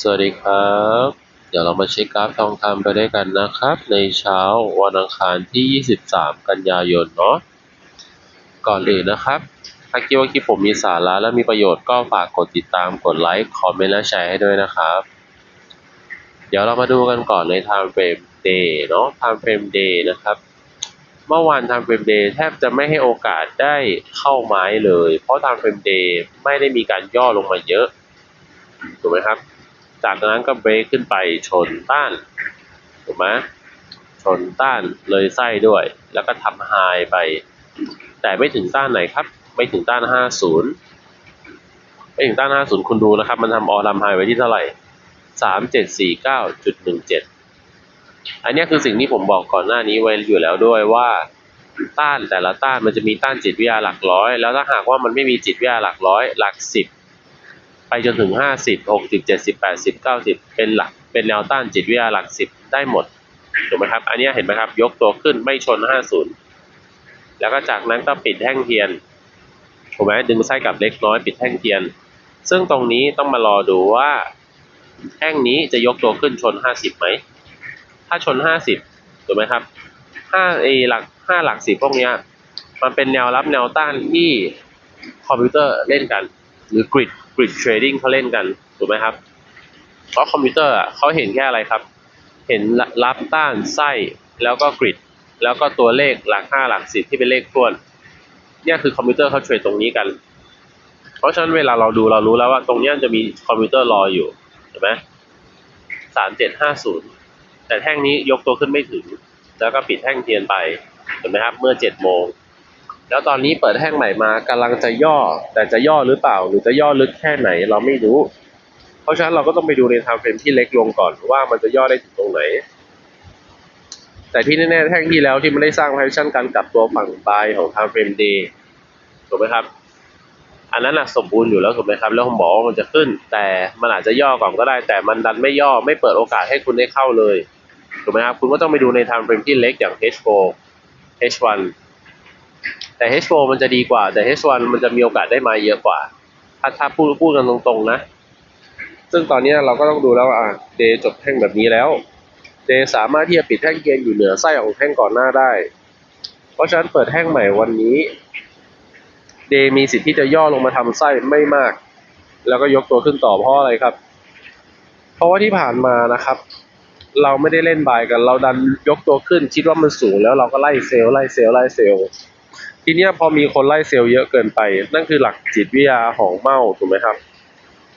สวัสดีครับ เดี๋ยวเรามาเช็คกราฟทองคำไปด้วยกันนะครับ ในเช้าวันอังคารที่ 23 กันยายนเนาะก่อนอื่นนะครับ ถ้าคิดว่าคลิปผมมีสาระและมีประโยชน์ก็ฝากกดติดตามกดไลค์คอมเมนต์และแชร์ให้ด้วยนะครับ เดี๋ยวเรามาดูกันก่อนใน time frame day เนาะ time frame day นะครับเมื่อวาน time frame day แทบจะไม่ให้โอกาสได้เข้าไม้เลย เพราะ time frame day ไม่ได้มีการย่อลงมาเยอะ ถูกไหมครับ จากนั้นก็เบรกขึ้นไปชนต้าน ถูกไหมชนต้านเลยไส้ด้วย แล้วก็ทำไฮไป แต่ไม่ถึงต้านไหนครับ ไม่ถึงต้าน 50 ไม่ถึงต้าน 50 คุณดูนะครับ มันทำออลัมไฮไว้ที่เท่าไหร่ 3749.17 อันเนี้คือสิ่งที่ผมบอกก่อนหน้านี้ไว้อยู่แล้วด้วยว่าต้านแต่ละต้านมันจะมีต้านจิตวิทยาหลักร้อย แล้วถ้าหากว่ามันไม่มีจิตวิทยาหลักร้อย หลักสิบ ไปจนถึงห้าสิบหกสิบเจ็ดสิบแปดสิบเก้าสิบเป็นหลัก เป็นแนวต้านจิตวิทยาหลักสิบได้หมด ถูกไหมครับ อันนี้เห็นไหมครับ ยกตัวขึ้นไม่ชนห้าศูนย์แล้วก็จากนั้นก็ปิดแท่งเทียน ถูกไหมดึงไส้กลับเล็กน้อยปิดแท่งเทียน ซึ่งตรงนี้ต้องมารอดูว่าแท่งนี้จะยกตัวขึ้นชนห้าสิบไหม ถ้าชนห้าสิบถูกไหมครับห้าเอหลักห้าหลักสิบพวกนี้มันเป็นแนวรับแนวต้านที่คอมพิวเตอร์เล่นกัน หรือกริด กริดเทรดดิ้งเขาเล่นกันถูกไหมครับเพราะคอมพิวเตอร์อะเขาเห็นแค่อะไรครับ เห็นรับต้านไส้แล้วก็กริดแล้วก็ตัวเลขหลักห้าหลักสิบที่เป็นเลขท้วนเนี่ยคือคอมพิวเตอร์เขาเทรดตรงนี้กัน เพราะฉะนั้นเวลาเราดูเรารู้แล้วว่าตรงนี้จะมีคอมพิวเตอร์รออยู่เห็นไหมสามเจ็ดห้าศูนย์แต่แท่งนี้ยกตัวขึ้นไม่ถึง แล้วก็ปิดแท่งเทียนไปเห็นไหมครับเมื่อเจ็ดโมง แล้วตอนนี้เปิดแท่งใหม่มากำลังจะย่อ แต่จะย่อหรือเปล่า หรือจะย่อลึกแค่ไหนเราไม่รู้ เพราะฉะนั้นเราก็ต้องไปดูในไทม์เฟรมที่เล็กลงก่อนว่ามันจะย่อได้ถึงตรงไหน แต่ที่แน่ๆแท่งที่แล้วที่มันได้สร้าง position การกลับตัวฝั่งบายของไทม์เฟรม day ถูกไหมครับอันนั้นนะสมบูรณ์อยู่แล้วถูกไหมครับ แล้วผมบอกว่ามันจะขึ้น แต่มันอาจจะย่อก่อนก็ได้ แต่มันดันไม่ย่อไม่เปิดโอกาสให้คุณได้เข้าเลยถูกไหมครับคุณก็ต้องไปดูในไทม์เฟรมที่เล็กอย่าง H4 H1 แต่ H4 มันจะดีกว่า แต่ H1 มันจะมีโอกาสได้มาเยอะกว่า ถ้าถ้าพูดพูดกันตรงๆนะ ซึ่งตอนนี้เราก็ต้องดูแล้วอะเดย์จบแท่งแบบนี้แล้วเดย์สามารถที่จะปิดแท่งเกณฑ์อยู่เหนือไส้ของแท่งก่อนหน้าได้ เพราะฉะนั้นเปิดแท่งใหม่วันนี้เดย์มีสิทธิ์ที่จะย่อลงมาทำไส้ไม่มาก แล้วก็ยกตัวขึ้นต่อเพราะอะไรครับ เพราะว่าที่ผ่านมานะครับ เราไม่ได้เล่นบายกัน เราดันยกตัวขึ้นคิดว่ามันสูงแล้วเราก็ไล่เซลล์ไล่เซลล์ไล่เซลล์ ทีเนี้ยพอมีคนไล่เซลล์เยอะเกินไป นั่นคือหลักจิตวิทยาของเมาถูกไหมครับ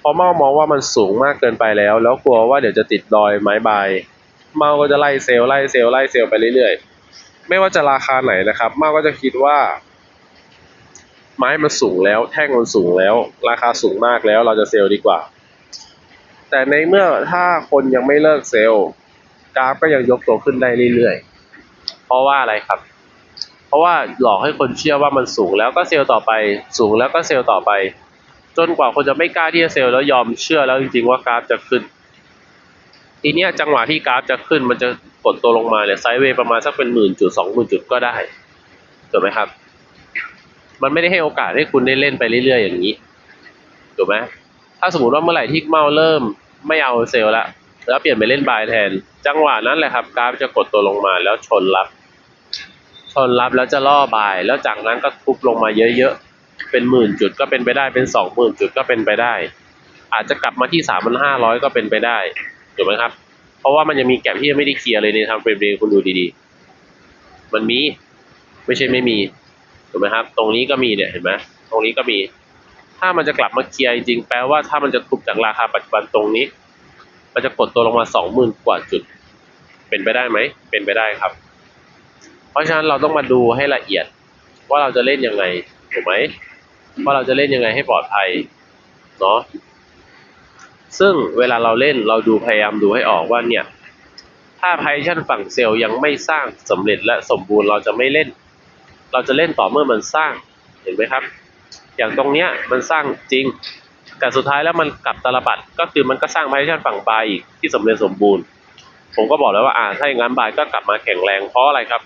พอเมามองว่ามันสูงมากเกินไปแล้ว แล้วกลัวว่าเดี๋ยวจะติดดอยไม้ใบเมาก็จะไล่เซลล์ไล่เซลล์ไล่เซลล์ไปเรื่อยๆ ไม่ว่าจะราคาไหนนะครับ เมาก็จะคิดว่า ไม้มันสูงแล้ว แท่งมันสูงแล้ว ราคาสูงมากแล้วเราจะเซลล์ดีกว่า แต่ในเมื่อถ้าคนยังไม่เลิกเซลล์กราฟก็ยังยกตัวขึ้นได้เรื่อยๆ เพราะว่าอะไรครับ เพราะว่าหลอกให้คนเชื่อว่ามันสูงแล้วก็เซลล์ต่อไป สูงแล้วก็เซลล์ต่อไป จนกว่าคนจะไม่กล้าที่จะเซลล์แล้วยอมเชื่อแล้วจริงๆว่ากราฟจะขึ้น ทีเนี้ยจังหวะที่กราฟจะขึ้นมันจะกดตัวลงมาเนี่ยไซด์เวย์ประมาณสักเป็นหมื่นจุดสองหมื่นจุดก็ได้ถูกไหมครับ มันไม่ได้ให้โอกาสให้คุณได้เล่นไปเรื่อยๆอย่างนี้ถูกไหมถ้าสมมติว่าเมื่อไหร่ที่เมาเริ่มไม่เอาเซลล์ละแล้วเปลี่ยนไปเล่นบายแทน จังหวะนั้นแหละครับกราฟจะกดตัวลงมาแล้วชนรับ ชนรับแล้วจะล่อบาย แล้วจากนั้นก็ทุบลงมาเยอะๆ เป็นหมื่นจุดก็เป็นไปได้เป็นสองหมื่นจุดก็เป็นไปได้ อาจจะกลับมาที่สามพันห้าร้อยก็เป็นไปได้ถูกไหมครับ เพราะว่ามันยังมีแก็บที่ยังไม่ได้เคลียร์เลยในทางเฟรมเดย์คุณดูดีๆ มันมีไม่ใช่ไม่มีถูกไหมครับ ตรงนี้ก็มีเนี่ยเห็นไหมตรงนี้ก็มี ถ้ามันจะกลับมาเคลียร์จริงแปลว่าถ้ามันจะทุบจากราคาปัจจุบันตรงนี้ มันจะกดตัวลงมาสองหมื่นกว่าจุด เป็นไปได้ไหมเป็นไปได้ครับ ราะฉะนั้นเราต้องมาดูให้ละเอียด ว่าเราจะเล่นยังไงถูกไหมว่าเราจะเล่นยังไงให้ปลอดภัยเนาะซึ่งเวลาเราเล่นเราดูพยายามดูให้ออกว่าเนี่ย ถ้าไพชั่นฝั่งเซลล์ยังไม่สร้างสำเร็จและสมบูรณ์เราจะไม่เล่น เราจะเล่นต่อเมื่อมันสร้างเห็นไหมครับ อย่างตรงเนี้ยมันสร้างจริง แต่สุดท้ายแล้วมันกลับตาลปัดก็คือมันก็สร้างไพชั่นฝั่งบายอีกที่สมเร็จสมบูรณ์ ผมก็บอกแล้วว่าอ่าถ้าอย่างนั้นบายก็กลับมาแข็งแรงเพราะอะไรครับ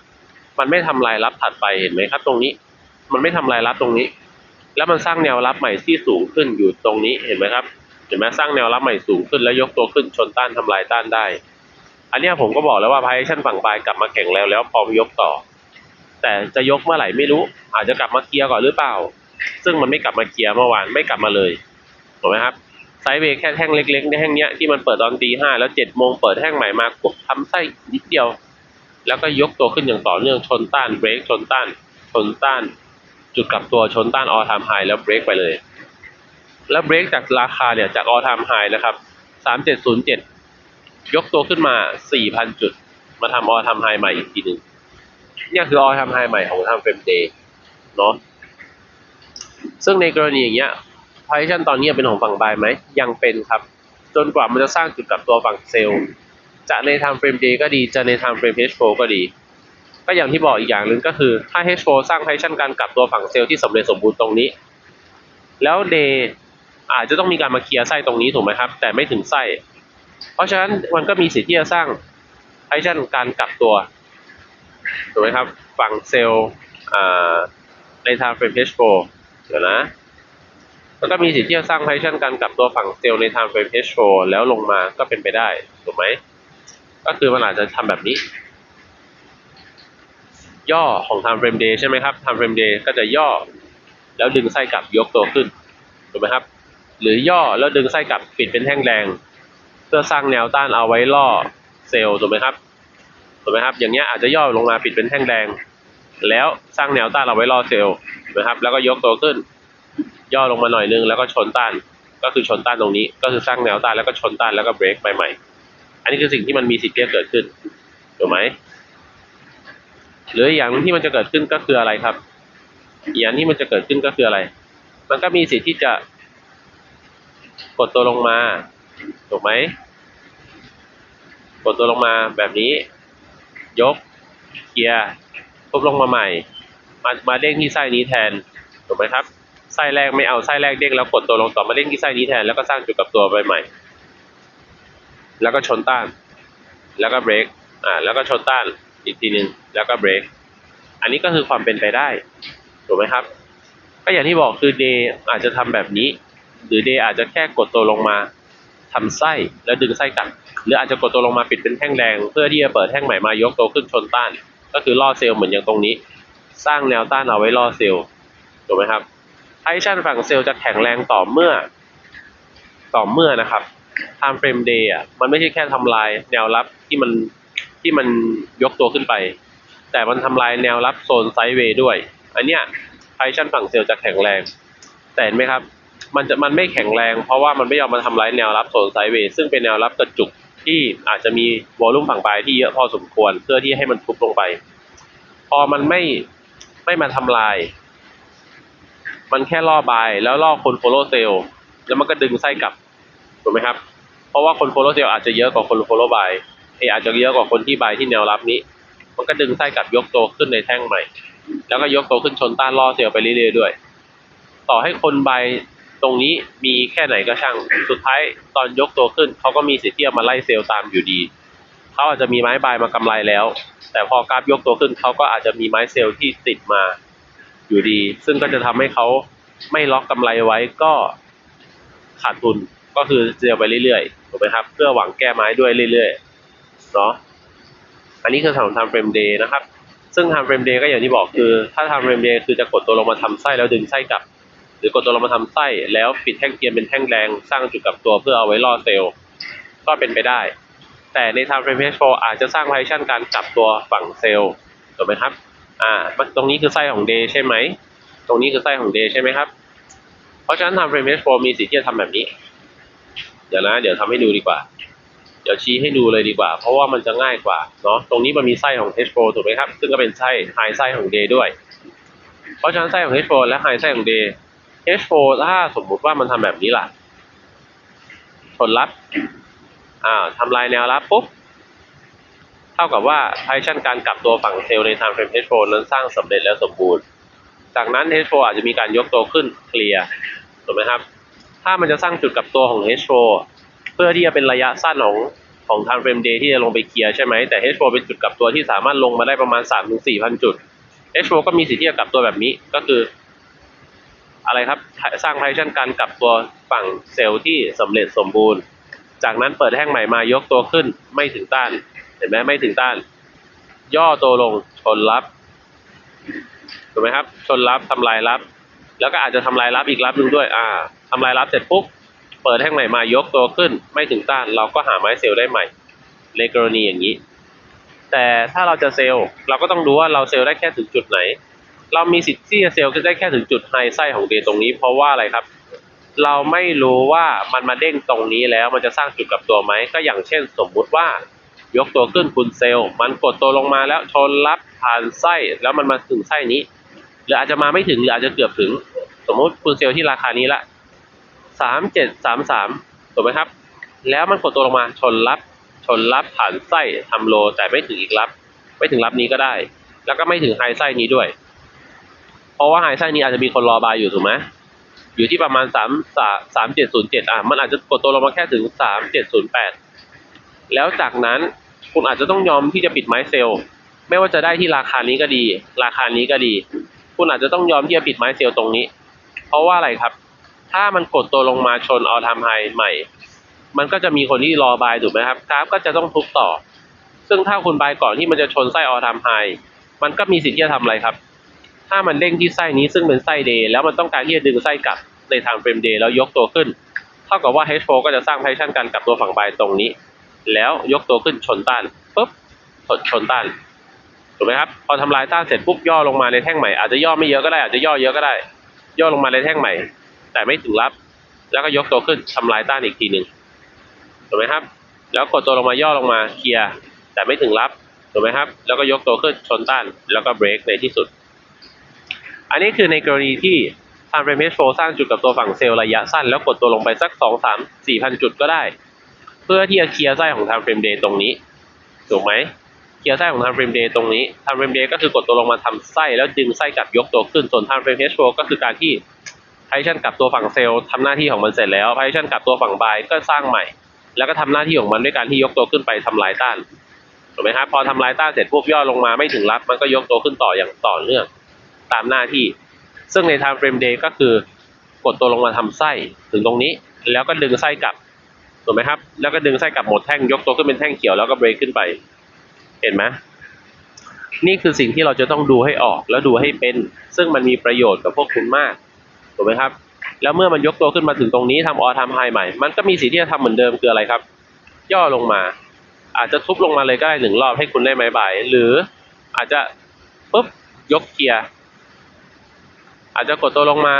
มันไม่ทำลายรับถัดไปเห็นไหมครับ ตรงนี้ มันไม่ทำลายรับตรงนี้ แล้วมันสร้างแนวรับใหม่ที่สูงขึ้นอยู่ตรงนี้เห็นไหมครับ เห็นไหมสร้างแนวรับใหม่สูงขึ้นแล้วยกตัวขึ้นชนต้านทำลายต้านได้ อันนี้ผมก็บอกแล้วว่าพายชั่นฝั่งปลายกลับมาแข็งแล้วแล้วพร้อมยกต่อ แต่จะยกเมื่อไหร่ไม่รู้ อาจจะกลับมาเคลียร์ก่อนหรือเปล่า ซึ่งมันไม่กลับมาเคลียร์เมื่อวานไม่กลับมาเลยถูกไหมครับไซด์เวย์แค่แท่งเล็กๆในแท่งเนี้ยที่มันเปิดตอนตีห้าแล้วเจ็ดโมงเปิดแท่งใหม่มากดทำไส้นิดเดียว แล้วก็ยกตัวขึ้นอย่างต่อเนื่องชนต้านเบรกชนต้าน ชนต้าน จุดกลับตัวชนต้านออทามไฮแล้วเบรกไปเลย แล้วเบรกจากราคาเนี่ยจากออทามไฮนะครับสามเจ็ดศูนย์เจ็ดยกตัวขึ้นมาสี่พันจุด มาทำออทามไฮใหม่อีกทีหนึ่งนี่คือออทามไฮใหม่ของทำเฟมเดย์เนาะซึ่งในกรณีอย่างเงี้ยพอยชันตอนนี้เป็นของฝั่งบายไหมยังเป็นครับ จนกว่ามันจะสร้างจุดกลับตัวฝั่งเซลล์ จะใน time frame day ก็ดีจะใน time frame H4 ก็ดี ก็อย่างที่บอกอีกอย่างหนึ่งก็คือ ถ้า H4 สร้างไพชั่นการกลับตัวฝั่งเซลล์ที่สำเร็จสมบูรณ์ตรงนี้ แล้ว day อาจจะต้องมีการมาเคลียร์ไส้ตรงนี้ถูกไหมครับ แต่ไม่ถึงไส้ เพราะฉะนั้นมันก็มีสิทธิ์ที่จะสร้างไพชั่นการกลับตัวถูกไหมครับฝั่งเซลล์อ่าใน time frame H4 เดี๋ยวนะมันก็มีสิทธิ์ที่จะสร้างไพชั่นการกลับตัวฝั่งเซลล์ใน time frame H4 แล้วลงมาก็เป็นไปได้ถูกไหม ก็คือมันอาจจะทำแบบนี้ ย่อของ time frame day ใช่ไหมครับ time frame day ก็จะย่อ แล้วดึงไส้กลับยกตัวขึ้นถูกไหมครับ หรือย่อแล้วดึงไส้กลับปิดเป็นแท่งแดงเพื่อสร้างแนวต้านเอาไว้ล่อเซลล์ถูกไหมครับถูกไหมครับ อย่างเงี้ยอาจจะย่อลงมาปิดเป็นแท่งแดง แล้วสร้างแนวต้านเอาไว้ล่อเซลล์ถูกไหมครับ แล้วก็ยกตัวขึ้น ย่อลงมาหน่อยนึงแล้วก็ชนต้าน ก็คือชนต้านตรงนี้ ก็คือสร้างแนวต้านแล้วก็ชนต้านแล้วก็เบรกใหม่ อันนี้คือสิ่งที่มันมีสิทธิ์ที่จะเกิดขึ้นถูกไหมหรืออย่างที่มันจะเกิดขึ้นก็คืออะไรครับ อย่างที่มันจะเกิดขึ้นก็คืออะไร มันก็มีสิทธิ์ที่จะกดตัวลงมาถูกไหมกดตัวลงมาแบบนี้ ยกเกียร์ทุบลงมาใหม่ มามาเด้งที่ไส้นี้แทนถูกไหมครับไส้แรกไม่เอาไส้แรกเด้งแล้วกดตัวลงต่อมาเด้งที่ไส้นี้แทนแล้วก็สร้างจุดกับตัวไปใหม่ แล้วก็ชนต้าน แล้วก็เบรกอ่าแล้วก็ชนต้านอีกทีหนึ่งแล้วก็เบรกอันนี้ก็คือความเป็นไปได้ถูกไหมครับก็อย่างที่บอกคือเดย์อาจจะทำแบบนี้ หรือเดย์อาจจะแค่กดตัวลงมาทำไส้แล้วดึงไส้กลับหรืออาจจะกดตัวลงมาปิดเป็นแท่งแดงเพื่อที่จะเปิดแท่งใหม่มายกตัวขึ้นชนต้าน ก็คือล่อเซลล์เหมือนอย่างตรงนี้ สร้างแนวต้านเอาไว้ล่อเซลล์ถูกไหมครับไพชั่นฝั่งเซลล์จะแข็งแรงต่อเมื่อ ต่อเมื่อนะครับ time frame day อะมันไม่ใช่แค่ทำลายแนวรับที่มันที่มันยกตัวขึ้นไป แต่มันทำลายแนวรับโซนไซด์เวย์ด้วย อันเนี้ยไพชั่นฝั่งเซลล์จะแข็งแรง แต่เห็นไหมครับ มันจะมันไม่แข็งแรง เพราะว่ามันไม่ยอมมาทำลายแนวรับโซนไซด์เวย์ซึ่งเป็นแนวรับกระจุกที่อาจจะมีวอลลุ่มฝั่งปลายที่เยอะพอสมควรเพื่อที่ให้มันทุบลงไป พอมันไม่ไม่มาทำลาย มันแค่ล่อบายแล้วล่อคนโฟโลเซลแล้วมันก็ดึงไส้กลับถูกไหมครับ เพราะว่าคนโฟโลเซลอาจจะเยอะกว่าคนโฟโลบายเออาจจะเยอะกว่าคนที่บายที่แนวรับนี้ มันก็ดึงไส้กลับยกตัวขึ้นในแท่งใหม่ แล้วก็ยกตัวขึ้นชนต้านล่อเซลไปเรื่อยๆด้วย ต่อให้คนบายตรงนี้มีแค่ไหนก็ช่าง สุดท้ายตอนยกตัวขึ้นเขาก็มีสิทธิ์ที่จะมาไล่เซลล์ตามอยู่ดี เขาอาจจะมีไม้บายมากำไรแล้ว แต่พอกราฟยกตัวขึ้นเขาก็อาจจะมีไม้เซลล์ที่ติดมาอยู่ดี ซึ่งก็จะทำให้เขาไม่ล็อกกำไรไว้ก็ขาดทุน ก็คือเซลล์ไปเรื่อยๆถูกไหมครับ เพื่อหวังแก้ไม้ด้วยเรื่อยๆเนาะอันนี้คือสำหรับ time frame day นะครับ ซึ่ง time frame day ก็อย่างที่บอกคือ ถ้า time frame day คือจะกดตัวลงมาทำไส้แล้วดึงไส้กลับ หรือกดตัวลงมาทำไส้แล้วปิดแท่งเทียนเป็นแท่งแดงสร้างจุดกลับตัวเพื่อเอาไว้ล่อเซลล์ก็เป็นไปได้ แต่ใน time frame H4 อาจจะสร้าง position การกลับตัวฝั่งเซลล์ถูกไหมครับอ่าตรงนี้คือไส้ของ day ใช่ไหมตรงนี้คือไส้ของ day ใช่ไหมครับเพราะฉะนั้น time frame H4 มีสิทธิ์ที่จะทำแบบนี้ เดี๋ยวนะ เดี๋ยวทำให้ดูดีกว่า เดี๋ยวชี้ให้ดูเลยดีกว่า เพราะว่ามันจะง่ายกว่าเนาะตรงนี้มันมีไส้ของ H4 ถูกไหมครับ ซึ่งก็เป็นไส้ high ไส้ของ day ด้วย เพราะฉะนั้นไส้ของ H4 และ high ไส้ของ day H4 ถ้าสมมุติว่ามันทำแบบนี้ล่ะผลลัพธ์อ่าทำลายแนวรับปุ๊บเท่ากับว่าไพชั่นการกลับตัวฝั่งเซลล์ใน time frame H4 นั้นสร้างสำเร็จแล้วสมบูรณ์ จากนั้น H4 อาจจะมีการยกตัวขึ้นเคลียร์ถูกไหมครับ ถ้ามันจะสร้างจุดกับตัวของ H4 เพื่อที่จะเป็นระยะสั้นของของ time frame day ที่จะลงไปเคลียร์ใช่ไหมแต่ H4 เป็นจุดกับตัวที่สามารถลงมาได้ประมาณ 3-4พันจุด H4 ก็มีสิทธิ์ที่จะกลับตัวแบบนี้ก็คือ อะไรครับสร้างไพชันกันกับตัวฝั่งเซลล์ที่สำเร็จสมบูรณ์ จากนั้นเปิดแท่งใหม่มายกตัวขึ้นไม่ถึงต้าน เห็นไหมไม่ถึงต้าน ย่อตัวลงชนรับถูกไหมครับ ชนรับทำลายรับ แล้วก็อาจจะทำลายรับอีกรับหนึ่งด้วย อ่า ทำลายรับเสร็จปุ๊บ เปิดแท่งใหม่มายกตัวขึ้น ไม่ถึงต้าน เราก็หาไม้เซลล์ได้ใหม่ ในกรณีอย่างนี้ แต่ถ้าเราจะเซลล์เราก็ต้องดูว่าเราเซลล์ได้แค่ถึงจุดไหน เรามีสิทธิ์ที่จะเซลล์ได้แค่ถึงจุดไฮไซของเดตรงนี้ เพราะว่าอะไรครับ เราไม่รู้ว่ามันมาเด้งตรงนี้แล้วมันจะสร้างจุดกับตัวไหมก็อย่างเช่น สมมุติว่ายกตัวขึ้นคุณเซลล์ มันกดตัวลงมาแล้วชนรับผ่านไส้แล้วมันมาถึงไส้นี้ หรืออาจจะมาไม่ถึงหรืออาจจะเกือบถึง สมมุติคุณเซลล์ที่ราคานี้ละ สามเจ็ดสามสามถูกไหมครับ แล้วมันกดตัวลงมาชนรับชนรับผ่านไส้ทำโล แต่ไม่ถึงอีกรับ ไม่ถึงรับนี้ก็ได้ แล้วก็ไม่ถึงไฮไส้นี้ด้วย เพราะว่าไฮไส้นี้อาจจะมีคนรอบายอยู่ถูกไหมอยู่ที่ประมาณสามสามเจ็ดศูนย์เจ็ดอะมันอาจจะกดตัวลงมาแค่ถึงสามเจ็ดศูนย์แปดแล้วจากนั้นคุณอาจจะต้องยอมที่จะปิดไม้เซลล์ไม่ว่าจะได้ที่ราคานี้ก็ดี ราคานี้ก็ดี คุณอาจจะต้องยอมที่จะปิดไม้เซลล์ตรงนี้ เพราะว่าอะไรครับ ถ้ามันกดตัวลงมาชนออทามไฮใหม่ มันก็จะมีคนที่รอบายถูกไหมครับกราฟก็จะต้องทุบต่อ ซึ่งถ้าคุณบายก่อนที่มันจะชนไส้ออทามไฮมันก็มีสิทธิ์ที่จะทำอะไรครับ ถ้ามันเด้งที่ไส้นี้ซึ่งเป็นไส้เดย์แล้วมันต้องการที่จะดึงไส้กลับในทางเฟรมเดย์แล้วยกตัวขึ้น เท่ากับว่า H4 ก็จะสร้างไพชั่นกันกับตัวฝั่งบายตรงนี้ แล้วยกตัวขึ้นชนต้านปุ๊บชนชนต้านถูกไหมครับพอทำลายต้านเสร็จปุ๊บย่อลงมาในแท่งใหม่อาจจะย่อไม่เยอะก็ได้อาจจะย่อเยอะก็ได้ ย่อลงมาในแท่งใหม่ แต่ไม่ถึงรับ แล้วก็ยกตัวขึ้นทำลายต้านอีกทีหนึ่งถูกไหมครับ แล้วกดตัวลงมาย่อลงมาเคลียร์แต่ไม่ถึงรับถูกไหมครับ แล้วก็ยกตัวขึ้นชนต้านแล้วก็เบรกในที่สุด อันนี้คือในกรณีที่ทางเฟรมเฮดโฟสร้างจุดกับตัวฝั่งเซลล์ระยะสั้น แล้วกดตัวลงไปสักสองสามสี่พันจุดก็ได้ เพื่อที่จะเคลียร์ไส้ของทางเฟรมเดย์ตรงนี้ถูกไหมเคลียร์ไส้ของทางเฟรมเดย์ตรงนี้ทางเฟรมเดย์ก็คือกดตัวลงมาทำไส้แล้วดึงไส้กลับยกตัวขึ้นส่วนทางเฟรมเฮดโฟก็คือการที่ ไพชันกลับตัวฝั่งเซลล์ทำหน้าที่ของมันเสร็จแล้วไพชันกลับตัวฝั่งบายก็สร้างใหม่ แล้วก็ทำหน้าที่ของมันด้วยการที่ยกตัวขึ้นไปทำลายต้านถูกไหมครับพอทำลายต้านเสร็จปุ๊บย่อลงมาไม่ถึงรับ มันก็ยกตัวขึ้นต่ออย่างต่อเนื่องตามหน้าที่ ซึ่งใน time frame day ก็คือกดตัวลงมาทำไส้ถึงตรงนี้ แล้วก็ดึงไส้กลับถูกไหมครับ แล้วก็ดึงไส้กลับหมดแท่งยกตัวขึ้นเป็นแท่งเขียวแล้วก็เบรกขึ้นไป เห็นไหมนี่คือสิ่งที่เราจะต้องดูให้ออกแล้วดูให้เป็น ซึ่งมันมีประโยชน์กับพวกคุณมาก ถูกไหมครับ แล้วเมื่อมันยกตัวขึ้นมาถึงตรงนี้ทำออทำไฮใหม่ มันก็มีสิ่งที่จะทำเหมือนเดิมคืออะไรครับ ย่อลงมา อาจจะทุบลงมาเลยก็ได้หนึ่งรอบให้คุณได้ไม้บ่ายหรืออาจจะปุ๊บยกเกียร์อาจจะกดตัวลงมา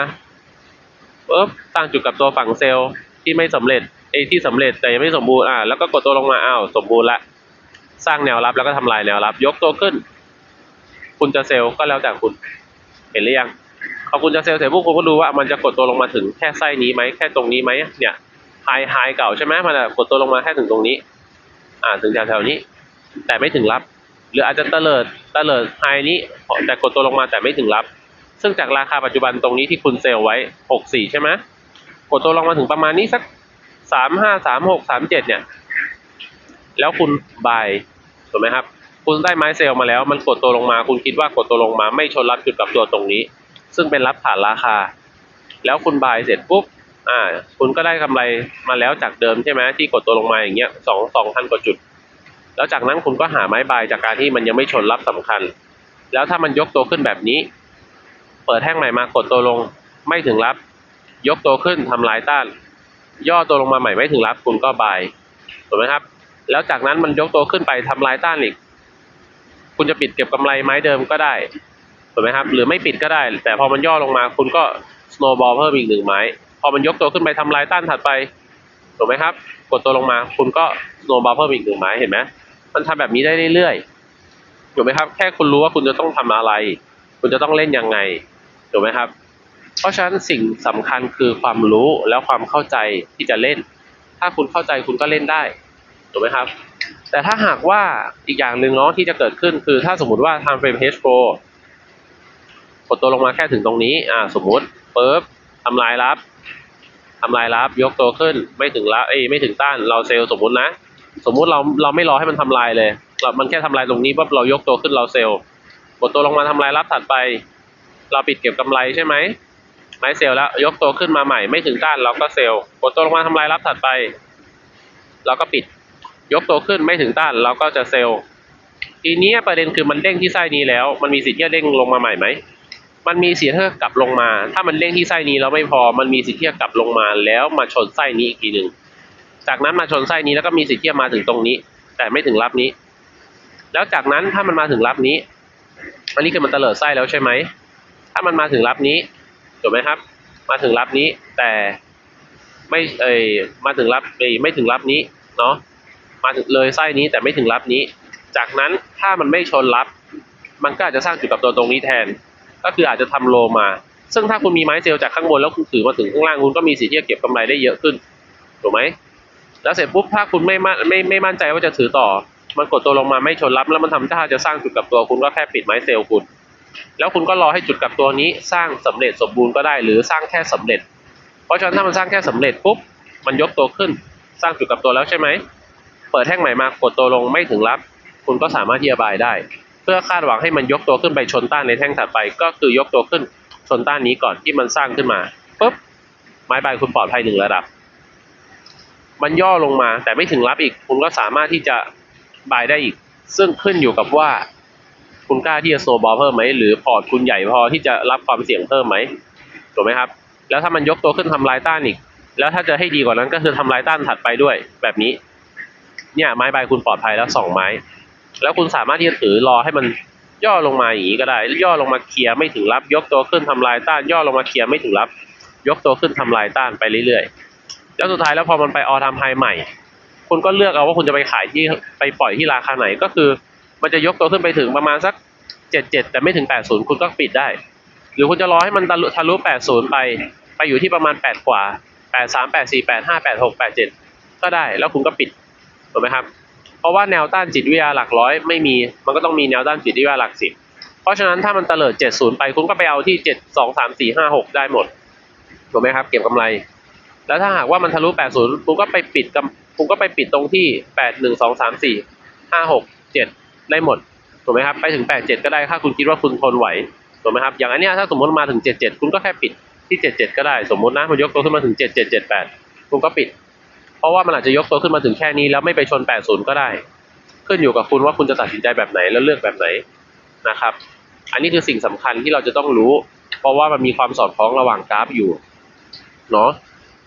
ปุ๊บตั้งจุดกับตัวฝั่งเซลล์ที่ไม่สำเร็จไอ้ที่สำเร็จแต่ยังไม่สมบูรณ์อ่าแล้วก็กดตัวลงมาอ้าวสมบูรณ์ละสร้างแนวรับแล้วก็ทำลายแนวรับ ยกตัวขึ้น คุณจะเซลล์ก็แล้วแต่คุณ เห็นหรือยัง พอคุณจะเซลล์เสร็จพวกคุณก็ดูว่ามันจะกดตัวลงมาถึงแค่ไส้นี้ไหมแค่ตรงนี้ไหมเนี่ยไฮไฮเก่าใช่ไหมมันจะกดตัวลงมาแค่ถึงตรงนี้ อ่าถึงแถวๆนี้ แต่ไม่ถึงรับ หรืออาจจะเตลิดเตลิดไฮนี้แต่กดตัวลงมาแต่ไม่ถึงรับ ซึ่งจากราคาปัจจุบันตรงนี้ที่คุณเซลล์ไว้หกสี่ใช่ไหมกดตัวลงมาถึงประมาณนี้สักสามห้าสามหกสามเจ็ดเนี่ย แล้วคุณบายถูกไหมครับ คุณได้ไม้เซลล์มาแล้ว มันกดตัวลงมา คุณคิดว่ากดตัวลงมา ไม่ชนรับจุดกับตัวตรงนี้ ซึ่งเป็นรับผ่านราคา แล้วคุณบายเสร็จปุ๊บอ่า คุณก็ได้กำไรมาแล้วจากเดิมใช่ไหมที่กดตัวลงมาอย่างเงี้ยสองสองพันกว่าจุด แล้วจากนั้นคุณก็หาไม้บายจากการที่มันยังไม่ชนรับสำคัญ แล้วถ้ามันยกตัวขึ้นแบบนี้ เปิดแท่งใหม่มากดตัวลงไม่ถึงรับ ยกตัวขึ้นทำลายต้าน ย่อตัวลงมาใหม่ไม่ถึงรับ คุณก็บายถูกไหมครับ แล้วจากนั้นมันยกตัวขึ้นไปทำลายต้านอีก คุณจะปิดเก็บกำไรไม้เดิมก็ได้ ถูกไหมครับ หรือไม่ปิดก็ได้ แต่พอมันย่อลงมาคุณก็ snowball เพิ่มอีกหนึ่งไม้ พอมันยกตัวขึ้นไปทำลายต้านถัดไปถูกไหมครับ กดตัวลงมาคุณก็ snowball เพิ่มอีกหนึ่งไม้เห็นไหมมันทำแบบนี้ได้เรื่อยๆถูกไหมครับ แค่คุณรู้ว่าคุณจะต้องทำอะไร คุณจะต้องเล่นยังไงถูกไหมครับ เพราะฉะนั้นสิ่งสำคัญคือความรู้แล้วความเข้าใจที่จะเล่น ถ้าคุณเข้าใจคุณก็เล่นได้ถูกไหมครับ แต่ถ้าหากว่าอีกอย่างหนึ่งเนาะที่จะเกิดขึ้นคือถ้าสมมติว่า time frame H4 ก ดตัวลงมาแค่ถึงตรงนี้ อ่า สมมุติปุ๊บทำลายรับทำลายรับ ยกตัวขึ้น ไม่ถึงละเอ้ย ไม่ถึงต้าน เราเซลล์สมมุตินะ สมมุติเรา เราไม่รอให้มันทำลายเลย เรา มันแค่ทำลายตรงนี้ปุ๊บเรายกตัวขึ้นเราเซลล์กดตัวลงมาทำลายรับถัดไป เราปิดเก็บกำไรใช่ไหมไม้เซลล์แล้ว ยกตัวขึ้นมาใหม่ ไม่ถึงต้านเราก็เซลล์กดตัวลงมาทำลายรับถัดไป เราก็ปิด ยกตัวขึ้นไม่ถึงต้านเราก็จะเซลล์ทีนี้ประเด็นคือมันเด้งที่ไส้นี้แล้ว มันมีสิทธิ์ที่จะเด้งลงมาใหม่ไหม มันมีสิทธิ์ที่จะกลับลงมา ถ้ามันเด้งที่ไส้นี้แล้วไม่พอ มันมีสิทธิ์ที่จะกลับลงมา แล้วมาชนไส้นี้อีกทีหนึ่ง จากนั้นมาชนไส้นี้แล้วก็มีสิทธิ์ที่จะมาถึงตรงนี้ แต่ไม่ถึงรับนี้ แล้วจากนั้นถ้ามันมาถึงรับนี้ อันนี้คือมันเตลิดไส้แล้วใช่ไหม ถ้ามันมาถึงรับนี้ถูกไหมครับ มาถึงรับนี้ แต่ไม่เอยมาถึงรับเอยไม่ถึงรับนี้ เนาะ มาถึงเลยไส้นี้แต่ไม่ถึงรับนี้ จากนั้นถ้ามันไม่ชนรับ มันก็อาจจะสร้างจุดกลับตัวตรงนี้แทน ก็คืออาจจะทำโลมา ซึ่งถ้าคุณมีไม้เซลล์จากข้างบนแล้วคุณถือมาถึงข้างล่างคุณก็มีสิทธิ์ที่จะเก็บกำไรได้เยอะขึ้นถูกไหมแล้วเสร็จปุ๊บถ้าคุณไม่มั่นไม่ไม่มั่นใจว่าจะถือต่อ มันกดตัวลงมาไม่ชนรับ แล้วมันทำท่าจะสร้างจุดกลับตัวคุณก็แค่ปิดไม้เซลล์คุณ แล้วคุณก็รอให้จุดกลับตัวนี้สร้างสำเร็จสมบูรณ์ก็ได้หรือสร้างแค่สำเร็จ เพราะฉะนั้นถ้ามันสร้างแค่สำเร็จปุ๊บมันยกตัวขึ้นสร้างจุดกลับตัวแล้วใช่ไหม เปิดแท่งใหม่มากดตัวลงไม่ถึงรับ คุณก็สามารถที่จะบายได้ เพื่อคาดหวังให้มันยกตัวขึ้นไปชนต้านในแท่งถัดไป ก็คือยกตัวขึ้นชนต้านนี้ก่อนที่มันสร้างขึ้นมาปุ๊บไม้ใบคุณปลอดภัยหนึ่งระดับ มันย่อลงมาแต่ไม่ถึงรับอีก คุณก็สามารถที่จะบายได้อีก ซึ่งขึ้นอยู่กับว่า คุณกล้าที่จะโซบอลเพิ่มไหมหรือพอร์ตคุณใหญ่พอที่จะรับความเสี่ยงเพิ่มไหมถูกไหมครับ แล้วถ้ามันยกตัวขึ้นทำลายต้านอีก แล้วถ้าจะให้ดีกว่านั้นก็คือทำลายต้านถัดไปด้วยแบบนี้ เนี่ยไม้ใบคุณปลอดภัยแล้วสองไม้ แล้วคุณสามารถที่จะถือรอให้มันย่อลงมาอย่างนี้ก็ได้ ย่อลงมาเคลียร์ไม่ถึงรับ ยกตัวขึ้นทำลายต้าน ย่อลงมาเคลียร์ไม่ถึงรับ ยกตัวขึ้นทำลายต้านไปเรื่อยๆ แล้วสุดท้ายแล้วพอมันไปออทำไฮใหม่ คุณก็เลือกเอาว่าคุณจะไปขายที่ไปปล่อยที่ราคาไหนก็คือ มันจะยกตัวขึ้นไปถึงประมาณสักเจ็ดเจ็ดแต่ไม่ถึงแปดศูนย์คุณก็ปิดได้ หรือคุณจะรอให้มันทะลุทะลุแปดศูนย์ไป ไปอยู่ที่ประมาณแปดกว่าแปดสามแปดสี่แปดห้าแปดหกแปดเจ็ดก็ได้ แล้วคุณก็ปิดถูกไหมครับ เพราะว่าแนวต้านจิตวิทยาหลักร้อยไม่มี มันก็ต้องมีแนวต้านจิตวิทยาหลักสิบเพราะฉะนั้นถ้ามันเตลิดเจ็ดศูนย์ไปคุณก็ไปเอาที่เจ็ดสองสามสี่ห้าหกได้หมดถูกไหมครับ เก็บกำไร แล้วถ้าหากว่ามันทะลุแปดศูนย์คุณก็ไปปิดกคุณก็ไปปิดตรงที่แปดหนึ่งสองสามสี่ห้าหกเจ็ดได้หมดถูกไหมครับ ไปถึงแปดเจ็ดก็ได้ถ้าคุณคิดว่าคุณทนไหวถูกไหมครับอย่างอันเนี้ยถ้าสมมติมาถึงเจ็ดเจ็ดคุณก็แค่ปิดที่เจ็ดเจ็ดก็ได้สมมตินะมันยกตัวขึ้นมาถึงเจ็ดเจ็ดเจ็ดแปดคุณก็ปิด เพราะว่ามันอาจจะยกตัวขึ้นมาถึงแค่นี้แล้วไม่ไปชนแปดศูนย์ก็ได้ ขึ้นอยู่กับคุณว่าคุณจะตัดสินใจแบบไหนแล้วเลือกแบบไหนนะครับ อันนี้คือสิ่งสำคัญที่เราจะต้องรู้ เพราะว่ามันมีความสอดคล้องระหว่างกราฟอยู่เนาะ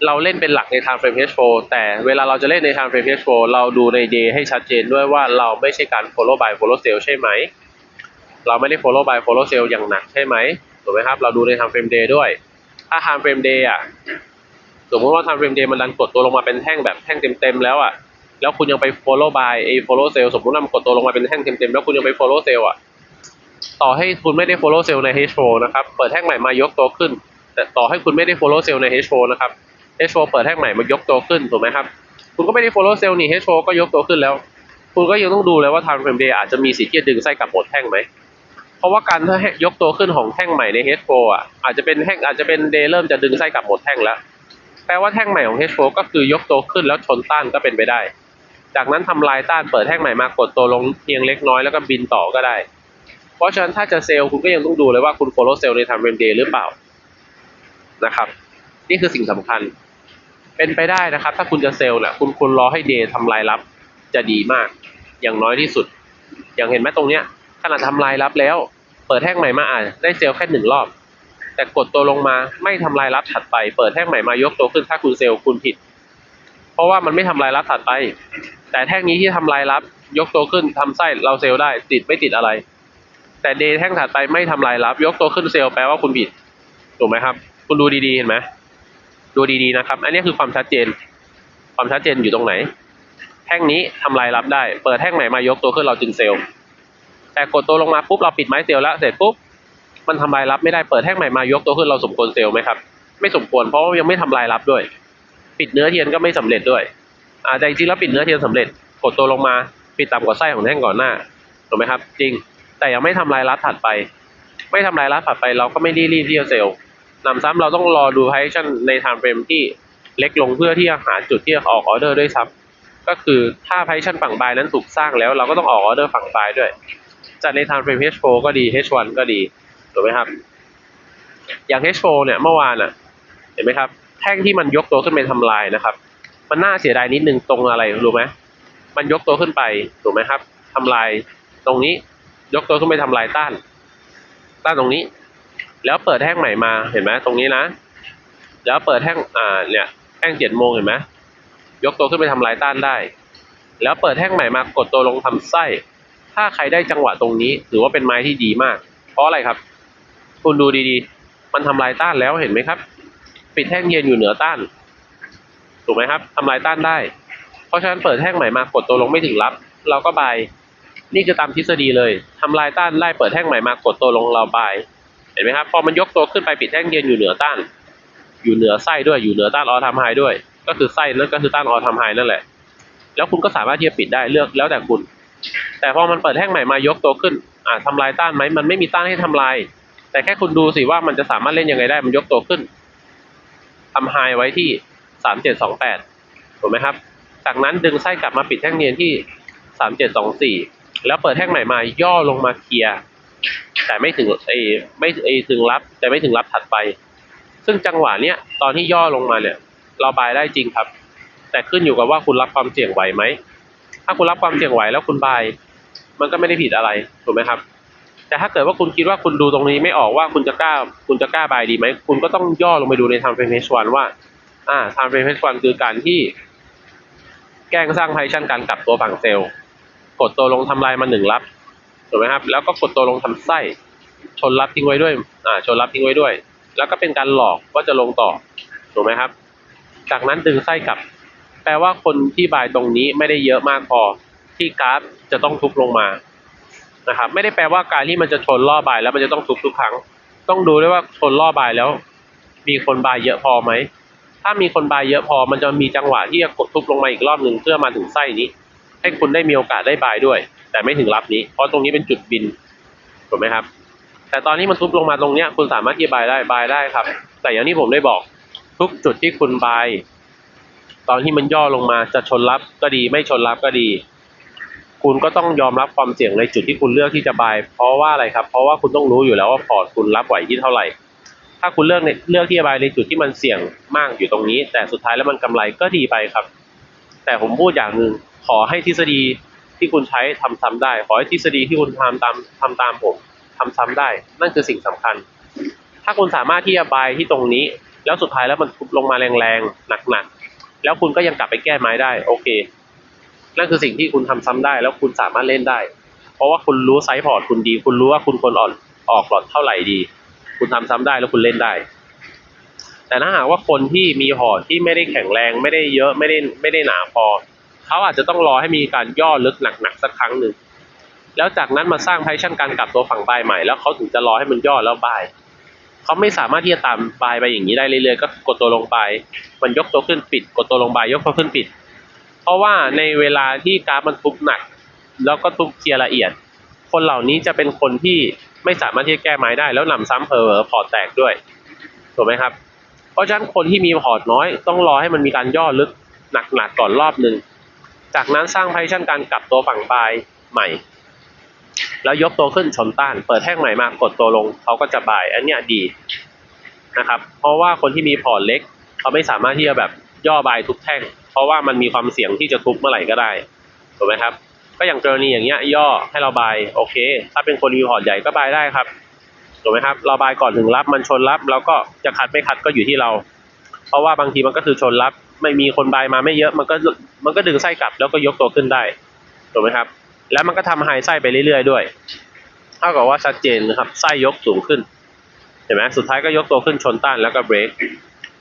เราเล่นเป็นหลักใน time frame H4 แต่เวลาเราจะเล่นใน time frame H4 เราดูใน day ให้ชัดเจนด้วยว่าเราไม่ใช่การ follow buy follow sell ใช่ไหม เราไม่ได้ follow buy follow sell อย่างหนักใช่ไหมถูกไหมครับ เราดูใน time frame day ด้วย ถ้า time frame day อะ สมมติว่า time frame day มันดันกดตัวลงมาเป็นแท่งแบบแท่งเต็มๆแล้วอะแล้วคุณยังไป follow by ไอ้ follow sell สมมติว่ามันกดตัวลงมาเป็นแท่งเต็มๆแล้วคุณยังไป follow sell อะต่อให้คุณไม่ได้ follow sell ใน H4 นะครับเปิดแท่งใหม่มายกตัวขึ้น แต่ต่อให้คุณไม่ได้ follow sell ใน H4 นะครับ H4 เปิดแท่งใหม่มายกตัวขึ้นถูกไหมครับคุณก็ไม่ได้ follow sell นี่ H4 ก็ยกตัวขึ้นแล้ว คุณก็ยังต้องดูเลยว่า time frame day อาจจะมีสิทธิ์ที่จะดึงไส้กลับหมดแท่งไหมเพราะว่าการถ้ายกตัวขึ้นของแท่งใหม่ใน H4 อะอาจจะเป็นแท่งอาจจะเป็น day เริ่มจะดึงไส้กลับหมดแท่งแล้ว แปลว่าแท่งใหม่ของ H4 ก็คือยกตัวขึ้นแล้วชนต้านก็เป็นไปได้ จากนั้นทำลายต้านเปิดแท่งใหม่มากดตัวลงเพียงเล็กน้อยแล้วก็บินต่อก็ได้ เพราะฉะนั้นถ้าจะเซลล์คุณก็ยังต้องดูเลยว่าคุณ follow sell ใน time frame day หรือเปล่านะครับ นี่คือสิ่งสำคัญ เป็นไปได้นะครับ ถ้าคุณจะเซลล์เนี่ยคุณควรรอให้ day ทำลายรับจะดีมาก อย่างน้อยที่สุด อย่างเห็นไหมตรงเนี้ยขนาดทำลายรับแล้ว เปิดแท่งใหม่มาอะได้เซลล์แค่หนึ่งรอบ แต่กดตัวลงมาไม่ทำลายรับถัดไป เปิดแท่งใหม่มายกตัวขึ้นถ้าคุณเซลล์คุณผิด เพราะว่ามันไม่ทำลายรับถัดไป แต่แท่งนี้ที่ทำลายรับยกตัวขึ้นทำไส้เราเซลล์ได้ติดไม่ติดอะไร แต่เดแท่งถัดไปไม่ทำลายรับ ยกตัวขึ้นเซลล์แปลว่าคุณผิดถูกไหมครับ คุณดูดีๆเห็นไหมดูดีๆนะครับ อันนี้คือความชัดเจน ความชัดเจนอยู่ตรงไหน แท่งนี้ทำลายรับได้ เปิดแท่งใหม่มายกตัวขึ้นเราจึงเซลล์แต่กดตัวลงมาปุ๊บเราปิดไม้เซลล์แล้วเสร็จปุ๊บ มันทำลายรับไม่ได้เปิดแท่งใหม่มายกตัวขึ้นเราสมควรเซลล์ไหมครับ ไม่สมควรเพราะว่ายังไม่ทำลายรับด้วย ปิดเนื้อเทียนก็ไม่สำเร็จด้วยอ่าแต่จริงแล้วปิดเนื้อเทียนสำเร็จกดตัวลงมา ปิดต่ำกว่าไส้ของแท่งก่อนหน้าถูกไหมครับ จริง แต่ยังไม่ทำลายรับถัดไป ไม่ทำลายรับถัดไปเราก็ไม่ได้รีบที่จะเซลล์นำซ้ำเราต้องรอดูไพชั่นใน time frame ที่เล็กลงเพื่อที่จะหาจุดที่จะออกออเดอร์ด้วยซ้ำก็คือถ้าไพชั่นฝั่งบายนั้นถูกสร้างแล้ว เราก็ต้องออกออเดอร์ฝั่งบายด้วยจัดใน time frame H4 ก็ดี H1 ก็ดี ถูกไหมครับ อย่าง H4 เนี่ยเมื่อวานอะ เห็นไหมครับ แท่งที่มันยกตัวขึ้นไปทำลายนะครับ มันน่าเสียดายนิดนึงตรงอะไรรู้ไหมมันยกตัวขึ้นไปถูกไหมครับทำลายตรงนี้ยกตัวขึ้นไปทำลายต้าน ต้านตรงนี้ แล้วเปิดแท่งใหม่มาเห็นไหมตรงนี้นะ แล้วเปิดแท่งอ่าเนี่ยแท่งเจ็ดโมงเห็นไหมยกตัวขึ้นไปทำลายต้านได้ แล้วเปิดแท่งใหม่มากดตัวลงทำไส้ ถ้าใครได้จังหวะตรงนี้ ถือว่าเป็นไม้ที่ดีมาก เพราะอะไรครับ คุณดูดีๆ มันทำลายต้านแล้วเห็นไหมครับ ปิดแท่งเย็นอยู่เหนือต้าน ถูกไหมครับทำลายต้านได้ เพราะฉะนั้นเปิดแท่งใหม่มากดตัวลงไม่ถึงรับ เราก็บาย นี่คือตามทฤษฎีเลยทำลายต้านไล่เปิดแท่งใหม่มากดตัวลงเราบาย เห็นไหมครับ พอมันยกตัวขึ้นไปปิดแท่งเย็นอยู่เหนือต้าน อยู่เหนือไส้ด้วย อยู่เหนือต้านออทำไฮด้วย ก็คือไส้นั่นก็คือต้านออทำไฮนั่นแหละ แล้วคุณก็สามารถที่จะปิดได้เลือกแล้วแต่คุณ แต่พอมันเปิดแท่งใหม่มายกตัวขึ้นอ่าทำลายต้านไหมมันไม่มีต้านให้ทำลาย แต่แค่คุณดูสิว่ามันจะสามารถเล่นยังไงได้มันยกตัวขึ้นทำไฮไว้ที่สามเจ็ดสองแปดถูกไหมครับ จากนั้นดึงไส้กลับมาปิดแท่งเนียนที่สามเจ็ดสองสี่แล้วเปิดแท่งใหม่มาย่อลงมาเคลียร์แต่ไม่ถึงเอไม่เออถึงรับ แต่ไม่ถึงรับถัดไป ซึ่งจังหวะเนี้ยตอนที่ย่อลงมาเนี่ยเราบายได้จริงครับ แต่ขึ้นอยู่กับว่าคุณรับความเสี่ยงไหวไหม ถ้าคุณรับความเสี่ยงไหวแล้วคุณบาย มันก็ไม่ได้ผิดอะไรถูกไหมครับ แต่ถ้าเกิดว่าคุณคิดว่าคุณดูตรงนี้ไม่ออกว่าคุณจะกล้าคุณจะกล้าบายดีไหมคุณก็ต้องย่อลงไปดูใน time frame H1 ว่า อ่า time frame H1 คือการที่ แกล้งสร้างไพชันการกลับตัวฝั่งเซลล์ กดตัวลงทำลายมาหนึ่งรับถูกไหมครับ แล้วก็กดตัวลงทำไส้ ชนรับทิ้งไว้ด้วย อ่า ชนรับทิ้งไว้ด้วย แล้วก็เป็นการหลอกว่าจะลงต่อถูกไหมครับ จากนั้นดึงไส้กลับ แปลว่าคนที่บายตรงนี้ไม่ได้เยอะมากพอที่กราฟจะต้องทุบลงมา นะครับไม่ได้แปลว่าการที่มันจะชนล่อบายแล้วมันจะต้องทุบทุกครั้ง ต้องดูด้วยว่าชนล่อบายแล้ว มีคนบายเยอะพอไหมถ้ามีคนบายเยอะพอมันจะมีจังหวะที่จะกดทุบลงมาอีกรอบหนึ่งเพื่อมาถึงไส้นี้ ให้คุณได้มีโอกาสได้บายด้วย แต่ไม่ถึงรับนี้ เพราะตรงนี้เป็นจุดบินถูกไหมครับ แต่ตอนนี้มันทุบลงมาตรงเนี้ย คุณสามารถที่จะบายได้บายได้ครับ แต่อย่างที่ผมได้บอก ทุกจุดที่คุณบายตอนที่มันย่อลงมาจะชนรับก็ดี ไม่ชนรับก็ดี คุณก็ต้องยอมรับความเสี่ยงในจุดที่คุณเลือกที่จะบาย เพราะว่าอะไรครับ เพราะว่าคุณต้องรู้อยู่แล้วว่าพอร์ตคุณรับไหวที่เท่าไหร่ ถ้าคุณเลือกในเลือกที่จะบายในจุดที่มันเสี่ยงมากอยู่ตรงนี้ แต่สุดท้ายแล้วมันกำไรก็ดีไปครับ แต่ผมพูดอย่างหนึ่งขอให้ทฤษฎีที่คุณใช้ทำซ้ำได้ ขอให้ทฤษฎีที่คุณทำตามทำตามผมทำซ้ำได้ นั่นคือสิ่งสำคัญ ถ้าคุณสามารถที่จะบายที่ตรงนี้ แล้วสุดท้ายแล้วมันลงมาแรงๆหนักๆแล้วคุณก็ยังกลับไปแก้ไม้ได้โอเค นั่นคือสิ่งที่คุณทำซ้ำได้ แล้วคุณสามารถเล่นได้ เพราะว่าคุณรู้ไซส์พอร์ตคุณดี คุณรู้ว่าคุณควรอ่อนออกหลอดเท่าไหร่ดี คุณทำซ้ำได้แล้วคุณเล่นได้ แต่ถ้าหากว่าคนที่มีพอร์ตที่ไม่ได้แข็งแรงไม่ได้เยอะไม่ได้ไม่ได้หนาพอเขาอาจจะต้องรอให้มีการย่อลึกหนักๆสักครั้งหนึ่งแล้วจากนั้นมาสร้างไพชั่นการกลับตัวฝั่งบายใหม่แล้วเขาถึงจะรอให้มันย่อแล้วบายเขาไม่สามารถที่จะตามบายไปอย่างนี้ได้เรื่อยๆก็กดตัวลงไป มันยกตัวขึ้นปิด กดตัวลงบายยกตัวขึ้นปิด เพราะว่าในเวลาที่กราฟมันทุบหนัก แล้วก็ทุบเคลียร์ละเอียด คนเหล่านี้จะเป็นคนที่ไม่สามารถที่จะแก้ไม้ได้ แล้วหนำซ้ำเพอพอแตกด้วยถูกไหมครับ เพราะฉะนั้นคนที่มีพอร์ตน้อยต้องรอให้มันมีการย่อลึกหนักๆก่อนรอบหนึ่งจากนั้นสร้างไพชั่นการกลับตัวฝั่งบายใหม่ แล้วยกตัวขึ้นชนต้าน เปิดแท่งใหม่มากดตัวลงเขาก็จะบาย อันเนี้ยดีนะครับ เพราะว่าคนที่มีพอร์ตเล็ก เขาไม่สามารถที่จะแบบย่อบายทุกแท่ง เพราะว่ามันมีความเสี่ยงที่จะทุบเมื่อไหร่ก็ได้ถูกไหมครับ ก็อย่างกรณีอย่างเงี้ยย่อให้เราบายโอเค ถ้าเป็นคนมีพอร์ตใหญ่ก็บายได้ครับถูกไหมครับเราบายก่อนถึงรับมันชนรับแล้วก็จะคัดไม่คัดก็อยู่ที่เรา เพราะว่าบางทีมันก็คือชนรับ ไม่มีคนบายมาไม่เยอะมันก็มันก็ดึงไส้กลับแล้วก็ยกตัวขึ้นได้ถูกไหมครับ แล้วมันก็ทำไฮไส้ไปเรื่อยๆด้วยเท่ากับว่าชัดเจนนะครับไส้ยกสูงขึ้นเห็นไหมสุดท้ายก็ยกตัวขึ้นชนต้านแล้วก็เบรก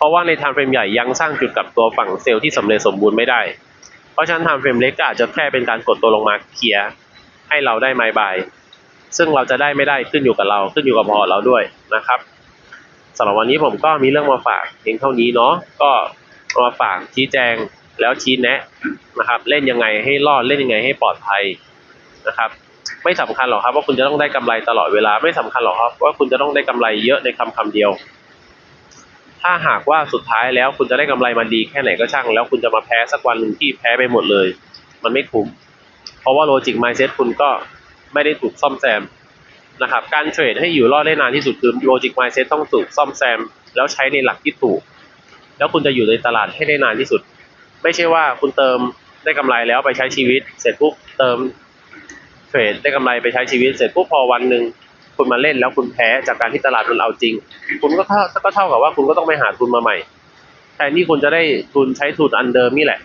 ราะว่าใน time frame ใหญ่ยังสร้างจุดกลับตัวฝั่งเซลล์ที่สำเร็จสมบูรณ์ไม่ได้ เพราะฉะนั้น time frame เล็กก็อาจจะแค่เป็นการกดตัวลงมาเคลียร์ให้เราได้ไม้บายซึ่งเราจะได้ไม่ได้ขึ้นอยู่กับเราขึ้นอยู่กับพอเราด้วยนะครับสำหรับวันนี้ผมก็มีเรื่องมาฝากเพียงเท่านี้เนาะก็มาฝากชี้แจงแล้วชี้แนะนะครับ เล่นยังไงให้รอดเล่นยังไงให้ปลอดภัยนะครับ ไม่สำคัญหรอกครับว่าคุณจะต้องได้กำไรตลอดเวลาไม่สำคัญหรอกครับว่าคุณจะต้องได้กำไรเยอะในคำคำเดียว ถ้าหากว่าสุดท้ายแล้วคุณจะได้กำไรมันดีแค่ไหนก็ช่าง แล้วคุณจะมาแพ้สักวันหนึ่งที่แพ้ไปหมดเลย มันไม่คุ้ม เพราะว่าโลจิกไมเซ็ตคุณก็ไม่ได้ถูกซ่อมแซมนะครับ การเทรดให้อยู่รอดได้นานที่สุดคือ logic mindset ต้องถูกซ่อมแซม แล้วใช้ในหลักที่ถูก แล้วคุณจะอยู่ในตลาดให้ได้นานที่สุด ไม่ใช่ว่าคุณเติมได้กำไรแล้วไปใช้ชีวิต เสร็จปุ๊บเติมเทรดได้กำไรไปใช้ชีวิตเสร็จปุ๊บพอวันหนึ่ง คุณมาเล่นแล้วคุณแพ้จากการที่ตลาดมันเอาจริง คุณก็เท่าก็เท่ากับว่าคุณก็ต้องไปหาทุนมาใหม่แทนที่คุณจะได้ทุนใช้ทุนอันเดิมนี่แหละ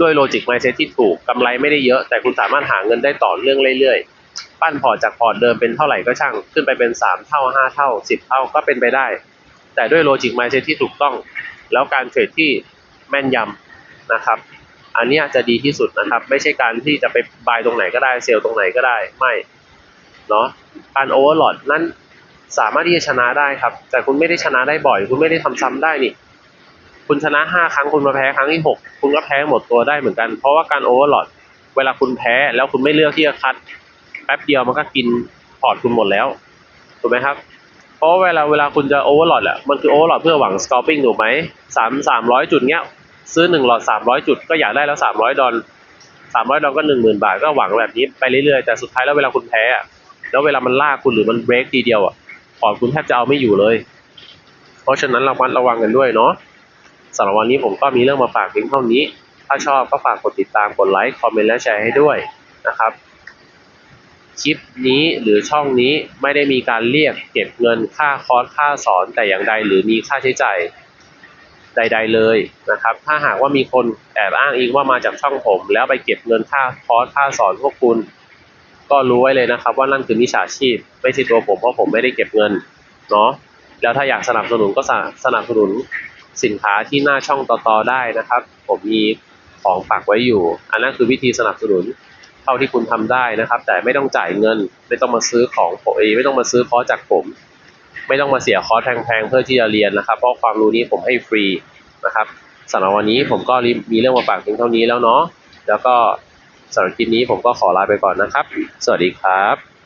ด้วยโลจิกไมเซ็ตที่ถูกกำไรไม่ได้เยอะ แต่คุณสามารถหาเงินได้ต่อเนื่องเรื่อยๆ ปั้นพอร์ตจากพอร์ตเดิมเป็นเท่าไหร่ก็ช่าง ขึ้นไปเป็นสามเท่าห้าเท่าสิบเท่าก็เป็นไปได้ แต่ด้วยโลจิกไมเซ็ตที่ถูกต้อง แล้วการเทรดที่แม่นยำนะครับ อันนี้จะดีที่สุดนะครับ ไม่ใช่การที่จะไปบายตรงไหนก็ได้เซลล์ตรงไหนก็ได้ไม่เนาะ การโอเวอร์โหลดนั้นสามารถที่จะชนะได้ครับ แต่คุณไม่ได้ชนะได้บ่อย คุณไม่ได้ทำซ้ำได้นี่ คุณชนะห้าครั้งคุณมาแพ้ครั้งที่หกคุณก็แพ้หมดตัวได้เหมือนกัน เพราะว่าการโอเวอร์โหลดเวลาคุณแพ้แล้วคุณไม่เลือกที่จะคัดแป๊บเดียวมันก็กินพอร์ตคุณหมดแล้วถูกไหมครับ เพราะเวลาเวลาคุณจะโอเวอร์โหลดอะมันคือโอเวอร์โหลดเพื่อหวัง scalping ถูกไหมสามสามร้อยจุดเนี้ย ซื้อหนึ่งหลอดสามร้อยจุดก็อยากได้แล้วสามร้อยดอลสามร้อยดอลก็หนึ่งหมื่นบาทก็หวังแบบนี้ไปเรื่อยๆแต่สุดท้ายแล้วเวลาคุณแพ้อะ แล้วเวลามันลากคุณหรือมันเบรกทีเดียวอะพอร์ตคุณแทบจะเอาไม่อยู่เลย เพราะฉะนั้นระมัดระวังกันด้วยเนาะสำหรับวันนี้ผมก็มีเรื่องมาฝากเพียงเท่านี้ ถ้าชอบก็ฝากกดติดตามกดไลค์คอมเมนต์และแชร์ให้ด้วยนะครับคลิปนี้หรือช่องนี้ไม่ได้มีการเรียกเก็บเงินค่าคอร์สค่าสอนแต่อย่างใดหรือมีค่าใช้จ่ายใด ๆเลยนะครับ ถ้าหากว่ามีคนแอบอ้างอิงว่ามาจากช่องผม แล้วไปเก็บเงินค่าคอร์สค่าสอนพวกคุณ ก็รู้ไว้เลยนะครับ ว่านั่นคือมิจฉาชีพ ไม่ใช่ตัวผมเพราะผมไม่ได้เก็บเงินเนาะแล้วถ้าอยากสนับสนุนก็สนับสนับสนุนสินค้าที่หน้าช่องต่อๆได้นะครับ ผมมีของฝากไว้อยู่ อันนั้นคือวิธีสนับสนุนเท่าที่คุณทำได้นะครับ แต่ไม่ต้องจ่ายเงิน ไม่ต้องมาซื้อของผมไม่ต้องมาซื้อคอร์สจากผม ไม่ต้องมาเสียคอร์สแพงๆเพื่อที่จะเรียนนะครับ เพราะความรู้นี้ผมให้ฟรีนะครับสำหรับวันนี้ผมก็มีเรื่องมาฝากเพียงเท่านี้แล้วเนาะแล้วก็ สำหรับคลิปนี้ผมก็ขอลาไปก่อนนะครับ สวัสดีครับ